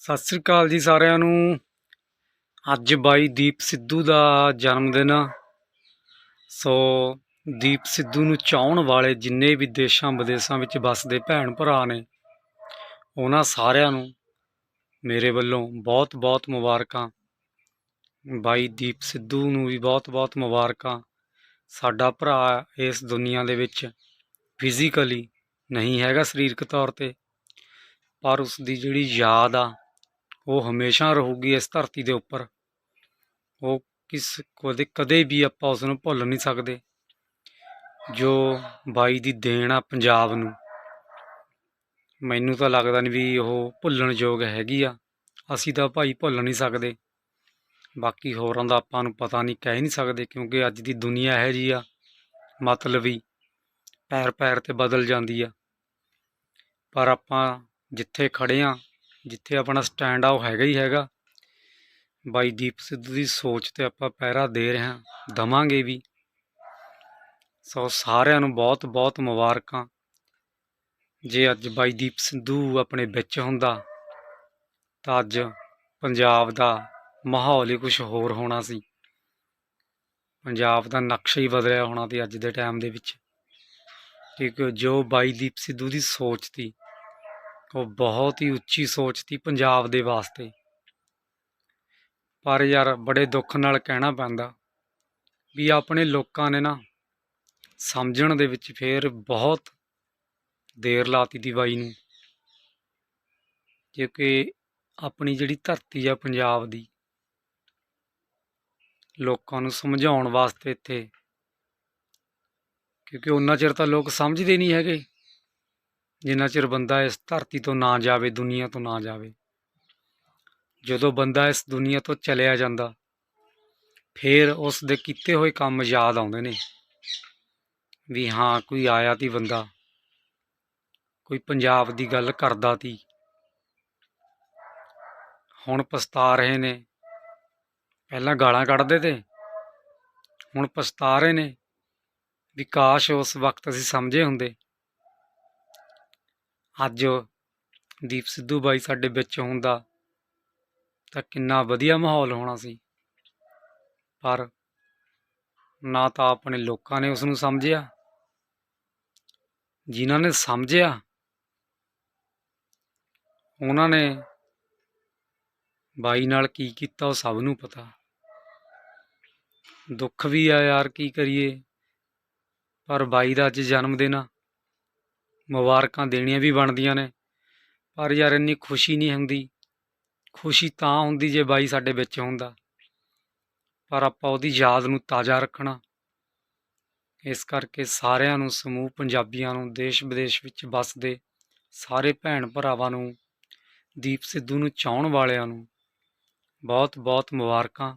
ਸਤਿ ਸ੍ਰੀ ਅਕਾਲ ਜੀ ਸਾਰਿਆਂ ਨੂੰ। ਅੱਜ ਬਾਈ ਦੀਪ ਸਿੱਧੂ ਦਾ ਜਨਮ ਦਿਨ ਆ। ਸੋ ਦੀਪ ਸਿੱਧੂ ਨੂੰ ਚਾਹਣ ਵਾਲੇ ਜਿੰਨੇ ਵੀ ਦੇਸ਼ਾਂ ਵਿਦੇਸ਼ਾਂ ਵਿੱਚ ਵੱਸਦੇ ਭੈਣ ਭਰਾ ਨੇ, ਉਹਨਾਂ ਸਾਰਿਆਂ ਨੂੰ ਮੇਰੇ ਵੱਲੋਂ ਬਹੁਤ ਬਹੁਤ ਮੁਬਾਰਕਾਂ। ਬਾਈ ਦੀਪ ਸਿੱਧੂ ਨੂੰ ਵੀ ਬਹੁਤ ਬਹੁਤ ਮੁਬਾਰਕਾਂ। ਸਾਡਾ ਭਰਾ ਇਸ ਦੁਨੀਆ ਦੇ ਵਿੱਚ ਫਿਜ਼ੀਕਲੀ ਨਹੀਂ ਹੈਗਾ ਸਰੀਰਕ ਤੌਰ ਤੇ, ਪਰ ਉਸ ਦੀ ਜਿਹੜੀ ਯਾਦ ਆ ਉਹ ਹਮੇਸ਼ਾ ਰਹੂਗੀ ਇਸ ਧਰਤੀ ਦੇ ਉੱਪਰ। ਉਹ ਕਿਸ ਕਦੇ ਕਦੇ ਵੀ ਆਪਾਂ ਉਸ ਨੂੰ ਭੁੱਲ ਨਹੀਂ ਸਕਦੇ, ਜੋ ਬਾਈ ਦੀ ਦੇਣ ਆ ਪੰਜਾਬ ਨੂੰ। ਮੈਨੂੰ ਤਾਂ ਲੱਗਦਾ ਨਹੀਂ ਵੀ ਉਹ ਭੁੱਲਣ ਯੋਗ ਹੈਗੀ ਆ। ਅਸੀਂ ਤਾਂ ਭਾਈ ਭੁੱਲ ਨਹੀਂ ਸਕਦੇ। ਬਾਕੀ ਹੋਰਾਂ ਦਾ ਆਪਾਂ ਨੂੰ ਪਤਾ ਨਹੀਂ, ਕਹਿ ਨਹੀਂ ਸਕਦੇ, ਕਿਉਂਕਿ ਅੱਜ ਦੀ ਦੁਨੀਆ ਇਹੋ ਜੀ ਆ। ਮਤਲਬ ਮਤਲਬੀ ਪੈਰ ਪੈਰ ਤੇ ਬਦਲ ਜਾਂਦੀ ਆ। ਪਰ ਆਪਾਂ ਜਿੱਥੇ ਖੜੇ ਆ ਜਿੱਥੇ ਆਪਣਾ ਸਟੈਂਡ ਆ ਉਹ ਹੈਗਾ ਹੀ ਹੈਗਾ। ਬਾਈ ਦੀਪ ਸਿੱਧੂ ਦੀ ਸੋਚ ਤੇ ਆਪਾਂ ਪਹਿਰਾ ਦੇ ਰਹੇ ਹਾਂ, ਦਵਾਂਗੇ ਵੀ। ਸੋ ਸਾਰਿਆਂ ਨੂੰ ਬਹੁਤ ਬਹੁਤ ਮੁਬਾਰਕਾਂ। ਜੇ ਅੱਜ ਬਾਈ ਦੀਪ ਸਿੱਧੂ ਆਪਣੇ ਵਿੱਚ ਹੁੰਦਾ, ਤਾਂ ਅੱਜ ਪੰਜਾਬ ਦਾ ਮਾਹੌਲ ਹੀ ਕੁਝ ਹੋਰ ਹੋਣਾ ਸੀ। ਪੰਜਾਬ ਦਾ ਨਕਸ਼ਾ ਹੀ ਬਦਲਿਆ ਹੋਣਾ ਤੇ ਅੱਜ ਦੇ ਟਾਈਮ ਦੇ ਵਿੱਚ। ਕਿਉਂਕਿ ਜੋ ਬਾਈ ਦੀਪ ਸਿੱਧੂ ਦੀ ਸੋਚ ਸੀ ਉਹ ਬਹੁਤ ਹੀ ਉੱਚੀ ਸੋਚ ਸੀ ਪੰਜਾਬ ਦੇ ਵਾਸਤੇ। ਪਰ ਯਾਰ ਬੜੇ ਦੁੱਖ ਨਾਲ ਕਹਿਣਾ ਪੈਂਦਾ ਵੀ ਆਪਣੇ ਲੋਕਾਂ ਨੇ ਨਾ ਸਮਝਣ ਦੇ ਵਿੱਚ ਫੇਰ ਬਹੁਤ ਦੇਰ ਲਾਤੀ ਦੀ ਬਾਈ ਨੂੰ। ਕਿਉਂਕਿ ਆਪਣੀ ਜਿਹੜੀ ਧਰਤੀ ਆ ਪੰਜਾਬ ਦੀ, ਲੋਕਾਂ ਨੂੰ ਸਮਝਾਉਣ ਵਾਸਤੇ ਇੱਥੇ, ਕਿਉਂਕਿ ਉਹਨਾਂ ਚਿਰ ਤਾਂ ਲੋਕ ਸਮਝਦੇ ਨਹੀਂ ਹੈਗੇ। ਜਿੰਨਾ ਚਿਰ ਬੰਦਾ ਇਸ ਧਰਤੀ ਤੋਂ ਨਾ ਜਾਵੇ, ਦੁਨੀਆ ਤੋਂ ਨਾ ਜਾਵੇ। ਜਦੋਂ ਬੰਦਾ ਇਸ ਦੁਨੀਆ ਤੋਂ ਚਲਿਆ ਜਾਂਦਾ, ਫਿਰ ਉਸ ਦੇ ਕੀਤੇ ਹੋਏ ਕੰਮ ਯਾਦ ਆਉਂਦੇ ਨੇ। ਵੀ ਹਾਂ, ਕੋਈ ਆਇਆ ਤੀ ਬੰਦਾ, ਕੋਈ ਪੰਜਾਬ ਦੀ ਗੱਲ ਕਰਦਾ ਤੀ। ਹੁਣ ਪਛਤਾ ਰਹੇ ਨੇ। ਪਹਿਲਾਂ ਗਾਲਾਂ ਕੱਢਦੇ ਤੇ, ਹੁਣ ਪਛਤਾ ਰਹੇ ਨੇ। ਵਿਕਾਸ਼ ਉਸ ਵਕਤ ਅਸੀਂ ਸਮਝੇ ਹੁੰਦੇ। ਅੱਜ ਦੀਪ ਸਿੱਧੂ ਬਾਈ ਸਾਡੇ ਵਿੱਚ ਹੁੰਦਾ ਤਾਂ ਕਿੰਨਾ ਵਧੀਆ ਮਾਹੌਲ ਹੋਣਾ ਸੀ। ਪਰ ਨਾ ਤਾਂ ਆਪਣੇ ਲੋਕਾਂ ਨੇ ਉਸ ਨੂੰ ਸਮਝਿਆ, ਜਿਨ੍ਹਾਂ ਨੇ ਸਮਝਿਆ, ਉਹਨਾਂ ਨੇ ਬਾਈ ਨਾਲ ਕੀ ਕੀਤਾ ਉਹ ਸਭ ਨੂੰ ਪਤਾ। ਦੁੱਖ ਵੀ ਆ ਯਾਰ ਕੀ ਕਰੀਏ, ਪਰ ਬਾਈ ਦਾ ਅੱਜ ਜਨਮ ਦਿਨ ਆ। ਮੁਬਾਰਕਾਂ ਦੇਣੀਆਂ ਵੀ ਬਣਦੀਆਂ ਨੇ। ਪਰ ਯਾਰ ਇੰਨੀ ਖੁਸ਼ੀ ਨਹੀਂ ਹੁੰਦੀ। ਖੁਸ਼ੀ ਤਾਂ ਹੁੰਦੀ ਜੇ ਬਾਈ ਸਾਡੇ ਵਿੱਚ ਹੁੰਦਾ। ਪਰ ਆਪਾਂ ਉਹਦੀ ਯਾਦ ਨੂੰ ਤਾਜ਼ਾ ਰੱਖਣਾ। ਇਸ ਕਰਕੇ ਸਾਰਿਆਂ ਨੂੰ, ਸਮੂਹ ਪੰਜਾਬੀਆਂ ਨੂੰ ਦੇਸ਼ ਵਿਦੇਸ਼ ਵਿੱਚ ਵੱਸਦੇ ਸਾਰੇ ਭੈਣ ਭਰਾਵਾਂ ਨੂੰ, ਦੀਪ ਸਿੱਧੂ ਨੂੰ ਚਾਹਣ ਵਾਲਿਆਂ ਨੂੰ ਬਹੁਤ ਬਹੁਤ ਮੁਬਾਰਕਾਂ।